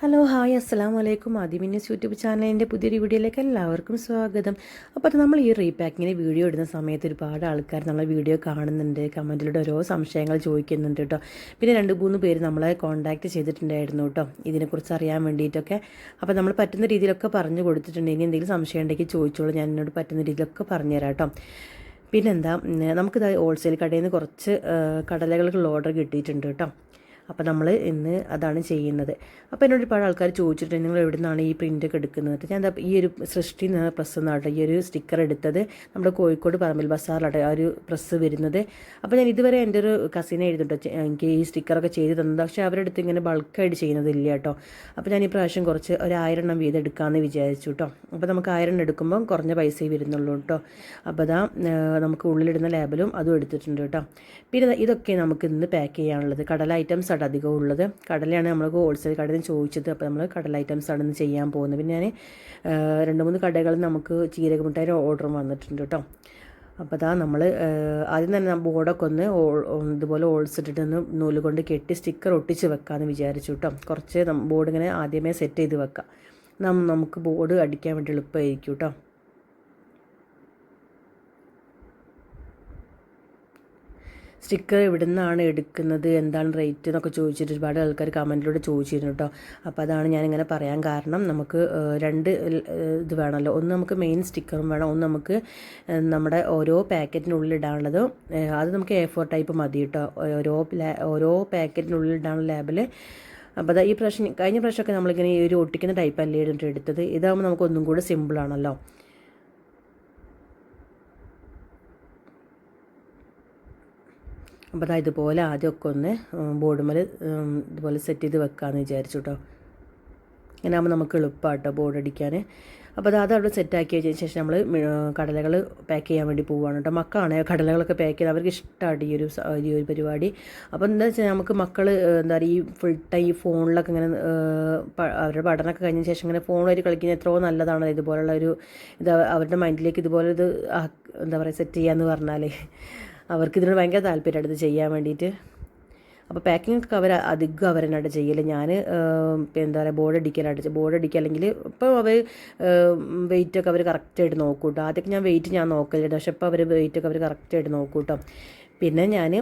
Hello hi അസ്സാം വലൈക്കും ആദിമിന്യൂസ് YouTube ചാനലിന്റെ പുതിയൊരു വീഡിയോയിലേക്ക് എല്ലാവർക്കും സ്വാഗതം. അപ്പോൾ നമ്മൾ ഈ റീപാക്കിങ്ങിന് വീഡിയോ ഇടുന്ന സമയത്ത് ഒരുപാട് ആൾക്കാർ നമ്മളെ വീഡിയോ കാണുന്നുണ്ട്. കമന്റിലൂടെ ഓരോ സംശയങ്ങൾ ചോദിക്കുന്നുണ്ട് കേട്ടോ. പിന്നെ രണ്ട് മൂന്ന് പേര് നമ്മളെ കോൺടാക്റ്റ് ചെയ്തിട്ടുണ്ടായിരുന്നു കേട്ടോ. ഇതിനെക്കുറിച്ച് അറിയാൻ വേണ്ടിയിട്ടൊക്കെ. അപ്പോൾ നമ്മൾ പറ്റുന്ന രീതിയിലൊക്കെ പറഞ്ഞു കൊടുത്തിട്ടുണ്ട്. ഇനി എന്തെങ്കിലും സംശയം ഉണ്ടെങ്കിൽ ചോദിച്ചോളൂ. ഞാൻ എന്നോട് പറ്റുന്ന രീതിയിലൊക്കെ പറഞ്ഞുതരാം കേട്ടോ. പിന്നെന്താ നമുക്കിത് ഹോൾസെയിൽ കടയിൽ നിന്ന് കുറച്ച് കടലകൾക്കുള്ള ഓർഡർ കിട്ടിയിട്ടുണ്ട് കേട്ടോ. അപ്പോൾ നമ്മൾ ഇന്ന് അതാണ് ചെയ്യുന്നത്. അപ്പോൾ എന്നോട് ഒരുപാട് ആൾക്കാർ ചോദിച്ചിട്ടുണ്ട് നിങ്ങൾ എവിടെ നിന്നാണ് ഈ പ്രിന്റൊക്കെ എടുക്കുന്നത്? ഞാൻ ഈ ഒരു സൃഷ്ടി എന്ന പ്രസ് എന്നാട്ടോ ഈ ഒരു സ്റ്റിക്കർ എടുത്തത്. നമ്മുടെ കോഴിക്കോട് പറമ്പിൽ ബസാറിലാട്ടെ ആ ഒരു പ്രസ് വരുന്നത്. അപ്പോൾ ഞാൻ ഇതുവരെ എന്റെ ഒരു കസിനെ എഴുതിട്ടോ എനിക്ക് ഈ സ്റ്റിക്കറൊക്കെ ചെയ്ത് തന്നത്. പക്ഷേ അവരുടെ അടുത്ത് ഇങ്ങനെ ബൾക്കായിട്ട് ചെയ്യുന്നതില്ല കേട്ടോ. അപ്പോൾ ഞാൻ ഈ പ്രാവശ്യം കുറച്ച് ഒരു എണ്ണം വീതം എടുക്കാമെന്ന് വിചാരിച്ചു കേട്ടോ. അപ്പോൾ നമുക്ക് ആയിരം എണ്ണം എടുക്കുമ്പം കുറഞ്ഞ പൈസയെ വരുന്നുള്ളൂ കേട്ടോ. അപ്പോൾ അതാ നമുക്ക് ഉള്ളിലിടുന്ന ലേബലും അതും എടുത്തിട്ടുണ്ട് കേട്ടോ. പിന്നെ ഇതൊക്കെ നമുക്ക് ഇന്ന് പാക്ക് ചെയ്യാനുള്ളത്. കടല ഐറ്റംസ് ആണ് അധികം ഉള്ളത്. കടലയാണ് നമ്മൾ ഹോൾസെയിൽ കടയിൽ നിന്ന് ചോദിച്ചത്. അപ്പോൾ നമ്മൾ കടല ഐറ്റംസ് ആണ് ഇന്ന് ചെയ്യാൻ പോകുന്നത്. പിന്നെ ഞാൻ രണ്ട് മൂന്ന് കടകളിൽ നമുക്ക് ചീരക മിഠായി ഓർഡർ വന്നിട്ടുണ്ട് കേട്ടോ അപ്പോൾ അതാ നമ്മൾ ആദ്യം തന്നെ ബോർഡൊക്കെ ഒന്ന് ഇതുപോലെ ഓൾസ് ഇട്ടിട്ട് ഒന്ന് നൂൽ കൊണ്ട് കെട്ടി സ്റ്റിക്കർ ഒട്ടിച്ച് വെക്കാമെന്ന് വിചാരിച്ചു കേട്ടോ കുറച്ച് ബോർഡ് ഇങ്ങനെ ആദ്യമേ സെറ്റ് ചെയ്ത് വെക്കാം. നമുക്ക് ബോർഡ് അടിക്കാൻ വേണ്ടി എളുപ്പമായിരിക്കും കേട്ടോ സ്റ്റിക്കർ എവിടെ നിന്നാണ് എടുക്കുന്നത്? എന്താണ് റേറ്റ് എന്നൊക്കെ ചോദിച്ചിട്ട് ഒരുപാട് ആൾക്കാർ കമന്റിലൂടെ ചോദിച്ചിരുന്നു കേട്ടോ അപ്പോൾ അതാണ് ഞാനിങ്ങനെ പറയാൻ കാരണം നമുക്ക് രണ്ട് ഇത് വേണമല്ലോ ഒന്ന് നമുക്ക് മെയിൻ സ്റ്റിക്കറും വേണം. ഒന്ന് നമുക്ക് നമ്മുടെ ഓരോ പാക്കറ്റിനുള്ളിൽ ഇടാനുള്ളത് അത് നമുക്ക് എ ഫോർ ടൈപ്പ് മതി കേട്ടോ ഓരോ ഓരോ പാക്കറ്റിനുള്ളിൽ ഇടാനുള്ള ലാബിൽ അപ്പോൾ അതാ ഈ പ്രാവശ്യം കഴിഞ്ഞ പ്രാവശ്യമൊക്കെ നമ്മളിങ്ങനെ ഈ ഒരു ഒട്ടിക്കുന്ന ടൈപ്പ് അല്ലേ എടുത്തത്? ഇതാകുമ്പോൾ നമുക്ക് ഒന്നും കൂടെ സിമ്പിളാണല്ലോ അപ്പോൾ അതാ ഇതുപോലെ ആദ്യമൊക്കെ ഒന്ന് ബോർഡുമേൽ ഇതുപോലെ സെറ്റ് ചെയ്ത് വെക്കാമെന്ന് വിചാരിച്ചു കേട്ടോ ഇങ്ങനെ ആകുമ്പോൾ നമുക്ക് എളുപ്പമാട്ടോ ബോർഡ് അടിക്കാൻ അപ്പോൾ അത് അവിടെ സെറ്റാക്കി വെച്ചതിന് ശേഷം നമ്മൾ കടലകൾ പാക്ക് ചെയ്യാൻ വേണ്ടി പോവുകയാണ് കേട്ടോ മക്കളാണ് കടലകളൊക്കെ പാക്ക് ചെയ്ത് അവർക്ക് ഇഷ്ടമാണ് ഈ ഒരു ഈ ഒരു പരിപാടി. അപ്പോൾ എന്താ വെച്ചാൽ നമുക്ക് മക്കൾ എന്താ പറയുക ഈ ഫുൾ ടൈം ഈ ഫോണിലൊക്കെ ഇങ്ങനെ അവരുടെ പഠനമൊക്കെ കഴിഞ്ഞ ശേഷം ഇങ്ങനെ ഫോണിൽ കളിക്കുന്നത് എത്രയോ നല്ലതാണ് ഇതുപോലുള്ള ഒരു ഇത് അവരുടെ മൈൻഡിലേക്ക് ഇതുപോലെ ഇത് എന്താ പറയുക സെറ്റ് ചെയ്യാമെന്ന് പറഞ്ഞാൽ അവർക്ക് ഇതിനോട് ഭയങ്കര താല്പര്യമാണ് ഇത് ചെയ്യാൻ വേണ്ടിയിട്ട്. അപ്പോൾ പാക്കിംഗ് ഒക്കെ അവർ അധികം അവർ തന്നെയാണ് ചെയ്യൽ ഞാൻ എന്താ പറയുക ബോർഡ് അടിക്കാനായിട്ട് ബോർഡ് അടിക്കുക അല്ലെങ്കിൽ ഇപ്പോൾ അവർ വെയിറ്റ് ഒക്കെ അവർ കറക്റ്റായിട്ട് നോക്കും കേട്ടോ ആദ്യമൊക്കെ ഞാൻ വെയിറ്റ് ഞാൻ നോക്കലുണ്ട് പക്ഷേ ഇപ്പോൾ അവർ വെയിറ്റ് ഒക്കെ അവർ കറക്റ്റായിട്ട് നോക്കും കേട്ടോ പിന്നെ ഞാൻ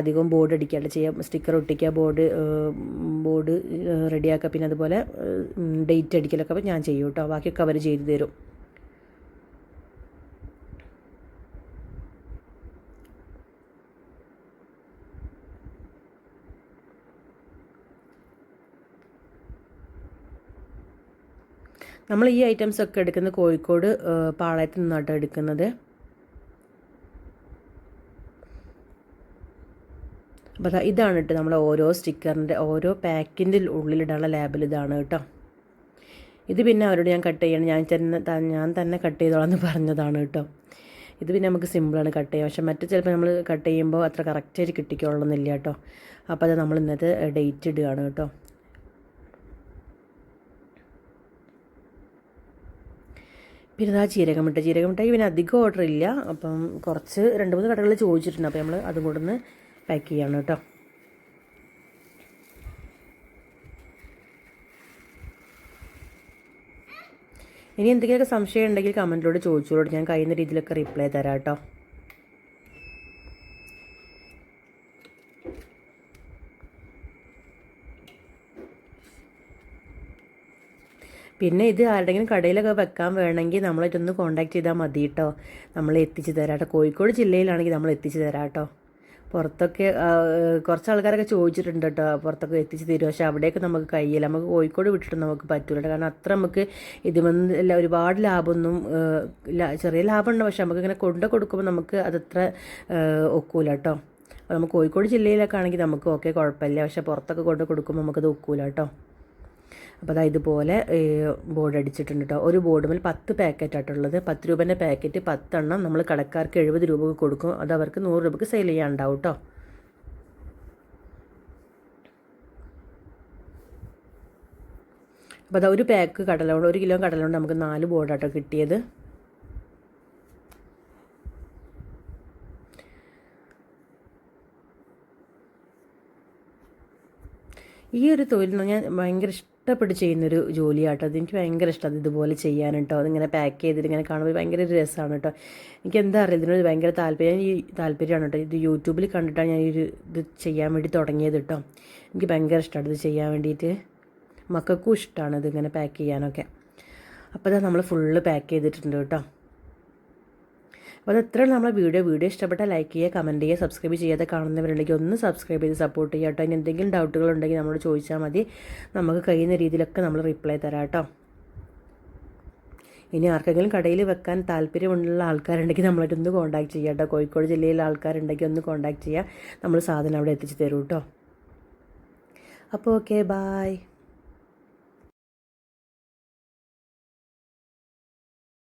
അധികം ബോർഡ് അടിക്കാണ്ട് ചെയ്യാം സ്റ്റിക്കർ ഒട്ടിക്കുക ബോർഡ് ബോർഡ് റെഡിയാക്കുക പിന്നെ അതുപോലെ ഡേറ്റ് അടിക്കലൊക്കെ ഞാൻ ചെയ്യും കേട്ടോ ബാക്കിയൊക്കെ അവർ ചെയ്തു തരും. നമ്മൾ ഈ ഐറ്റംസ് ഒക്കെ എടുക്കുന്നത് കോഴിക്കോട് പാളയത്ത് നിന്നാട്ടോ എടുക്കുന്നത്. അപ്പോൾ ദാ ഇതാണ് കേട്ടോ നമ്മൾ ഓരോ സ്റ്റിക്കറിന്റെ ഓരോ പാക്കിന്റെ ഉള്ളിലിടാനുള്ള ലേബൽ ഇതാണ് കേട്ടോ ഇത് പിന്നെ അവരോട് ഞാൻ കട്ട് ചെയ്യണം. ഞാൻ തന്നെ ഞാൻ തന്നെ കട്ട് ചെയ്തോളാം എന്ന് പറഞ്ഞതാണ് കേട്ടോ ഇത് പിന്നെ നമുക്ക് സിമ്പിളാണ് കട്ട് ചെയ്യാം. പക്ഷേ മറ്റു ചിലപ്പോൾ നമ്മൾ കട്ട് ചെയ്യുമ്പോൾ അത്ര കറക്റ്റായിട്ട് കിട്ടിക്കോളണമെന്നില്ല കേട്ടോ അപ്പോൾ അത് നമ്മൾ ഇന്നത്തെ ഡേറ്റ് ഇടുകയാണ് കേട്ടോ പിന്നെ ആ ജീരകമിട്ട. ജീരകമിഠായി പിന്നെ അധികം ഓർഡർ ഇല്ല. അപ്പം കുറച്ച് രണ്ട് മൂന്ന് കടകളിൽ ചോദിച്ചിട്ടുണ്ട്. അപ്പോൾ നമ്മൾ അതും കൂടെ ഒന്ന് പാക്ക് ചെയ്യാണ് കേട്ടോ. ഇനി എന്തെങ്കിലുമൊക്കെ സംശയം ഉണ്ടെങ്കിൽ കമന്റിലൂടെ ചോദിച്ചോളൂ ഞാൻ കഴിയുന്ന രീതിയിലൊക്കെ റിപ്ലൈ തരാം കേട്ടോ. പിന്നെ ഇത് ആരുടെങ്കിലും കടയിലൊക്കെ വെക്കാൻ വേണമെങ്കിൽ നമ്മളായിട്ടൊന്ന് കോണ്ടാക്ട് ചെയ്താൽ മതി കേട്ടോ നമ്മൾ എത്തിച്ചു തരാം കേട്ടോ കോഴിക്കോട് ജില്ലയിലാണെങ്കിൽ നമ്മൾ എത്തിച്ചു തരാം കേട്ടോ പുറത്തൊക്കെ കുറച്ച് ആൾക്കാരൊക്കെ ചോദിച്ചിട്ടുണ്ട് കേട്ടോ പുറത്തൊക്കെ എത്തിച്ച് തരും പക്ഷേ അവിടെയൊക്കെ നമുക്ക് കഴിയില്ല. നമുക്ക് കോഴിക്കോട് വിട്ടിട്ട് നമുക്ക് പറ്റില്ല കാരണം അത്ര നമുക്ക് ഇത് വന്ന് ഒരുപാട് ലാഭമൊന്നും ചെറിയ ലാഭമുണ്ട്. പക്ഷെ നമുക്ക് ഇങ്ങനെ കൊണ്ടു കൊടുക്കുമ്പോൾ നമുക്ക് അതത്ര ഒക്കൂല കേട്ടോ അപ്പോൾ നമുക്ക് കോഴിക്കോട് ജില്ലയിലൊക്കെ ആണെങ്കിൽ നമുക്ക് ഓക്കെ കുഴപ്പമില്ല. പക്ഷേ പുറത്തൊക്കെ കൊണ്ട് കൊടുക്കുമ്പോൾ നമുക്കത് ഒക്കൂല കേട്ടോ അപ്പോൾ അതാ ഇതുപോലെ ബോർഡ് അടിച്ചിട്ടുണ്ട് കേട്ടോ ഒരു ബോർഡ് മേൽ പത്ത് പാക്കറ്റായിട്ടുള്ളത് പത്ത് രൂപേന്റെ പാക്കറ്റ് പത്തെണ്ണം നമ്മൾ കടക്കാർക്ക് എഴുപത് രൂപക്ക് കൊടുക്കും. അത് അവർക്ക് നൂറ് രൂപക്ക് സെയിൽ ചെയ്യാനുണ്ടാവും കേട്ടോ അപ്പോൾ അതാ ഒരു പാക്ക് കടലുണ്ട് ഒരു കിലോ കടലുണ്ട് നമുക്ക് നാല് ബോർഡാട്ടോ കിട്ടിയത്. ഈ ഒരു തൊഴിൽ ഞാൻ ഭയങ്കര ഇഷ്ടം ഇഷ്ടപ്പെട്ട് ചെയ്യുന്നൊരു ജോലിയാട്ടോ. അത് എനിക്ക് ഭയങ്കര ഇഷ്ടമാണ് ഇതുപോലെ ചെയ്യാൻ കേട്ടോ അതിങ്ങനെ പാക്ക് ചെയ്തിട്ട് ഇങ്ങനെ കാണുമ്പോൾ ഭയങ്കര ഒരു രസമാണ് കേട്ടോ എനിക്ക് എന്താ അറിയില്ല ഇതിനോട് ഭയങ്കര താല്പര്യം. ഈ താല്പര്യമാണ് കേട്ടോ ഇത് യൂട്യൂബിൽ കണ്ടിട്ടാണ് ഞാൻ ഒരു ഇത് ചെയ്യാൻ വേണ്ടി തുടങ്ങിയത് കേട്ടോ എനിക്ക് ഭയങ്കര ഇഷ്ടമാണ് ഇത് ചെയ്യാൻ വേണ്ടിയിട്ട് മക്കൾക്കും ഇഷ്ടമാണ് ഇതിങ്ങനെ പാക്ക് ചെയ്യാനൊക്കെ. അപ്പോൾ അതാ നമ്മൾ ഫുള്ള് പാക്ക് ചെയ്തിട്ടുണ്ട് കേട്ടോ അപ്പോൾ അത് എത്രയാണ് നമ്മളെ വീഡിയോ. വീഡിയോ ഇഷ്ടപ്പെട്ട ലൈക്ക് ചെയ്യുക കമന്റ് ചെയ്യുക സബ്സ്ക്രൈബ് ചെയ്യാതെ കാണുന്നവരുണ്ടെങ്കിൽ ഒന്ന് സബ്സ്ക്രൈബ് ചെയ്ത് സപ്പോർട്ട് ചെയ്യുക കേട്ടോ. ഇനി എന്തെങ്കിലും ഡൗട്ടുകൾ ഉണ്ടെങ്കിൽ നമ്മളോട് ചോദിച്ചാൽ മതി. നമുക്ക് കഴിയുന്ന രീതിയിലൊക്കെ നമ്മൾ റിപ്ലൈ തരാം കേട്ടോ. ഇനി ആർക്കെങ്കിലും കടയിൽ വെക്കാൻ താല്പര്യമുള്ള ആൾക്കാരുണ്ടെങ്കിൽ നമ്മളായിട്ടൊന്ന് കോൺടാക്ട് ചെയ്യുക കേട്ടോ. കോഴിക്കോട് ജില്ലയിലെ ആൾക്കാരുണ്ടെങ്കിൽ ഒന്ന് കോൺടാക്ട് ചെയ്യുക. നമ്മൾ സാധനം അവിടെ എത്തിച്ച് തരും കേട്ടോ. അപ്പോൾ ഓക്കെ ബായ്